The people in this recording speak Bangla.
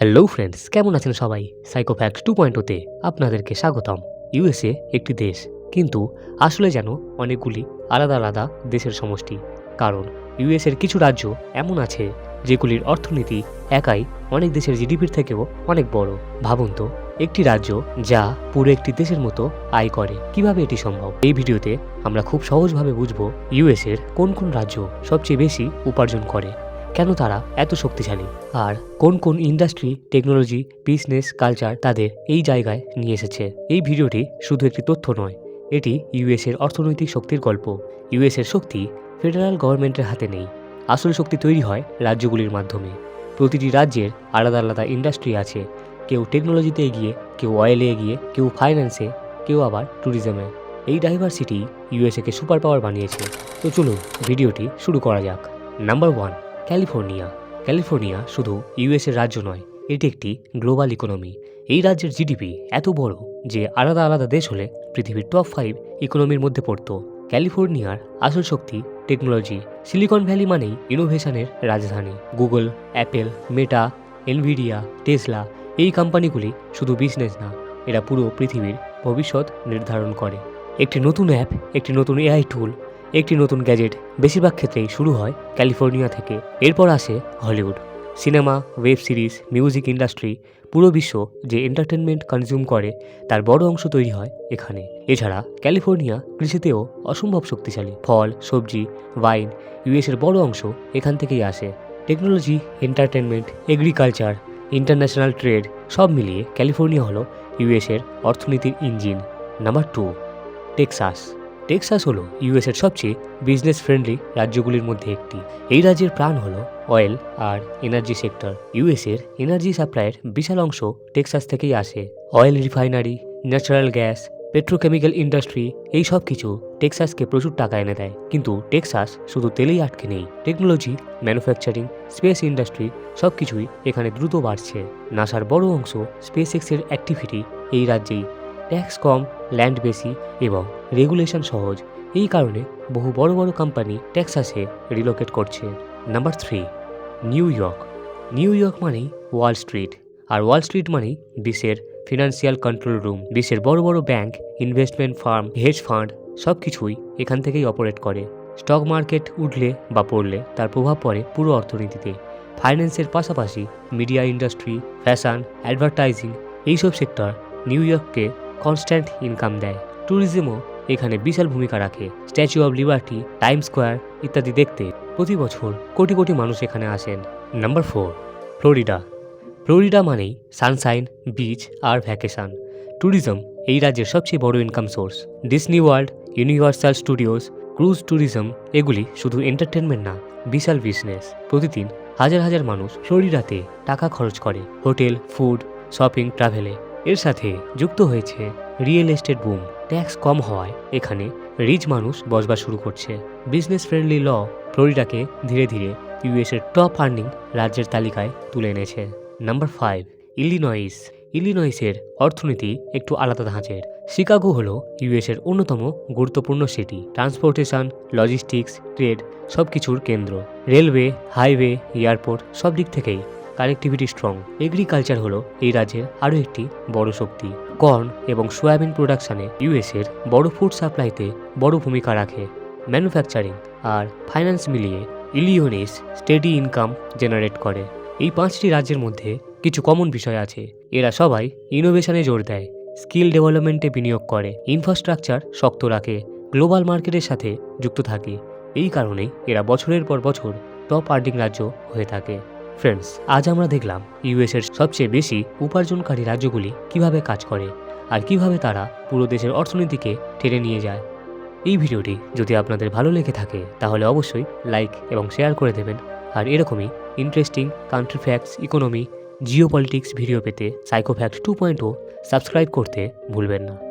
হ্যালো ফ্রেন্ডস কেমন আছেন সবাই? সাইকোফ্যাক্ট টু পয়েন্ট ওতে আপনাদেরকে স্বাগতম। ইউএসএ একটি দেশ, কিন্তু আসলে যেন অনেকগুলি আলাদা আলাদা দেশের সমষ্টি। কারণ ইউএসের কিছু রাজ্য এমন আছে যেগুলির অর্থনীতি একাই অনেক দেশের জিডিপির থেকেও অনেক বড়। ভাবুন তো, একটি রাজ্য যা পুরো একটি দেশের মতো আয় করে, কীভাবে এটি সম্ভব? এই ভিডিওতে আমরা খুব সহজভাবে বুঝব ইউএসের কোন কোন রাজ্য সবচেয়ে বেশি উপার্জন করে। কেন তারা এত শক্তিশালী? আর কোন কোন ইন্ডাস্ট্রি টেকনোলজি বিজনেস কালচার তাদের এই জায়গায় নিয়ে এসেছে? এই ভিডিওটি শুধু একটি তথ্য নয়, এটি ইউএসের অর্থনৈতিক শক্তির গল্প। ইউএসের শক্তি ফেডারেল গভর্নমেন্টের হাতে নেই। আসল শক্তি তৈরি হয় রাজ্যগুলির মাধ্যমে। প্রতিটি রাজ্যের আলাদা আলাদা ইন্ডাস্ট্রি আছে। কেউ টেকনোলজিতে এগিয়ে, কেউ অয়েলে এগিয়ে, কেউ ফাইন্যান্সে কেউ আবার ট্যুরিজমে এই ডাইভার্সিটি ইউএসএকে সুপার পাওয়ার বানিয়েছে। তো চলুন, ভিডিওটি শুরু করা যাক। Number one California. ক্যালিফোর্নিয়া শুধু ইউএসের রাজ্য নয়, এটি একটি গ্লোবাল ইকোনমি। এই রাজ্যের জিডিপি এত বড় যে আলাদা আলাদা দেশ হলে পৃথিবীর টপ ফাইভ ইকোনমির মধ্যে পড়তো। ক্যালিফোর্নিয়ার আসল শক্তি টেকনোলজি। সিলিকন ভ্যালি মানেই ইনোভেশনের রাজধানী। Google, Apple, Meta, Nvidia, Tesla এই কোম্পানিগুলি শুধু বিজনেস না, এরা পুরো পৃথিবীর ভবিষ্যৎ নির্ধারণ করে। একটি নতুন অ্যাপ, একটি নতুন এআই টুল একটি নতুন গ্যাজেট বেশিরভাগ ক্ষেত্রেই শুরু হয় ক্যালিফোর্নিয়া থেকে। এরপর আসে Hollywood. Cinema, web series, music industry, পুরো বিশ্ব যে এন্টারটেনমেন্ট কনজিউম করে, তার বড় অংশ তৈরি হয় এখানে। এছাড়া ক্যালিফোর্নিয়া কৃষিতেও অসম্ভব শক্তিশালী। ফল, সবজি, ওয়াইন, ইউএসের বড় অংশ এখান থেকেই আসে। Technology, entertainment, agriculture, international trade, সব মিলিয়ে ক্যালিফোর্নিয়া হলো ইউএসের অর্থনীতির engine. Number two, Texas. Texas হলো ইউএসের সবচেয়ে বিজনেস ফ্রেন্ডলি রাজ্যগুলির মধ্যে একটি। এই রাজ্যের প্রাণ হলো অয়েল আর এনার্জি সেক্টর ইউএসের এনার্জি সাপ্লাইয়ের বিশাল অংশ টেক্সাস থেকেই আসে। Oil refinery natural gas petrochemical industry এই সব কিছু টেক্সাসকে প্রচুর টাকা এনে দেয়। কিন্তু টেক্সাস শুধু তেলেই আটকে নেই। টেকনোলজি ম্যানুফ্যাকচারিং স্পেস ইন্ডাস্ট্রি সব কিছুই এখানে দ্রুত বাড়ছে। নাসার বড় অংশ স্পেস এক্সের অ্যাক্টিভিটি এই রাজ্যেই ট্যাক্স কম, ল্যান্ড বেশি এবং রেগুলেশন সহজ। এই কারণে বহু বড় বড় কোম্পানি ট্যাক্সাসে রিলোকেট করছে। Number three, New York. New York মানেই ওয়াল স্ট্রিট আর ওয়াল স্ট্রিট মানেই বিশ্বের ফিনান্সিয়াল কন্ট্রোল রুম। বিশ্বের বড় বড় bank, investment firm, hedge fund সব কিছুই এখান থেকেই অপারেট করে। স্টক মার্কেট উঠলে বা পড়লে তার প্রভাব পড়ে পুরো অর্থনীতিতে। ফাইন্যান্সের পাশাপাশি মিডিয়া ইন্ডাস্ট্রি, ফ্যাশন, অ্যাডভার্টাইজিং এইসব সেক্টর নিউ ইয়র্ককে কনস্ট্যান্ট ইনকাম দেয়। ট্যুরিজমও এখানে বিশাল ভূমিকা রাখে। Statue of Liberty Time Square ইত্যাদি দেখতে প্রতি বছর কোটি কোটি মানুষ এখানে আসেন। নাম্বার ফোর ফ্লোরিডা ফ্লোরিডা মানেই সানশাইন বিচ আর ভ্যাকেশন ট্যুরিজম এই রাজ্যের সবচেয়ে বড় income source Disney World Universal Studios cruise tourism এগুলি শুধু এন্টারটেনমেন্ট না, বিশাল বিজনেস প্রতিদিন হাজার হাজার মানুষ ফ্লোরিডাতে টাকা খরচ করে। হোটেল ফুড শপিং ট্রাভেলে এর সাথে যুক্ত হয়েছে রিয়েল এস্টেট বুম ট্যাক্স কম হওয়ায় এখানে রিচ মানুষ বসবাস শুরু করছে। বিজনেস ফ্রেন্ডলি ল ফ্লোরিডাকে ধীরে ধীরে ইউএসের টপ আর্নিং রাজ্যের তালিকায় তুলে এনেছে। নাম্বার ফাইভ ইলিনয়েস ইলিনয়েসের অর্থনীতি একটু আলাদা ধাঁচের। শিকাগো হলো ইউএসের অন্যতম গুরুত্বপূর্ণ সিটি ট্রান্সপোর্টেশন লজিস্টিক্স ট্রেড সব কিছুর কেন্দ্র। রেলওয়ে হাইওয়ে এয়ারপোর্ট সব দিক থেকেই কানেক্টিভিটি স্ট্রং। এগ্রিকালচার হলো এই রাজ্যের আরও একটি বড় শক্তি। কর্ন এবং সোয়াবিন প্রোডাকশনে ইউএসের বড় ফুড সাপ্লাইতে বড় ভূমিকা রাখে। ম্যানুফ্যাকচারিং আর ফাইন্যান্স মিলিয়ে ইলিওনিস স্টেডি ইনকাম জেনারেট করে। এই পাঁচটি রাজ্যের মধ্যে কিছু কমন বিষয় আছে। এরা সবাই ইনোভেশনে জোর দেয়, স্কিল ডেভেলপমেন্টে বিনিয়োগ করে, ইনফ্রাস্ট্রাকচার শক্ত রাখে, গ্লোবাল মার্কেটের সাথে যুক্ত থাকে। এই কারণেই এরা বছরের পর বছর টপ আর্নিং রাজ্য হয়ে থাকে। ফ্রেন্ডস আজ আমরা দেখলাম ইউএসের সবচেয়ে বেশি উপার্জনকারী রাজ্যগুলি কীভাবে কাজ করে আর কীভাবে তারা পুরো দেশের অর্থনীতিকে টেনে নিয়ে যায়। এই ভিডিওটি যদি আপনাদের ভালো লেগে থাকে, তাহলে অবশ্যই লাইক এবং শেয়ার করে দেবেন। আর এরকমই interesting country facts economy geopolitics video পেতে সাইকোফ্যাক্ট টু পয়েন্ট সাবস্ক্রাইব করতে ভুলবেন না।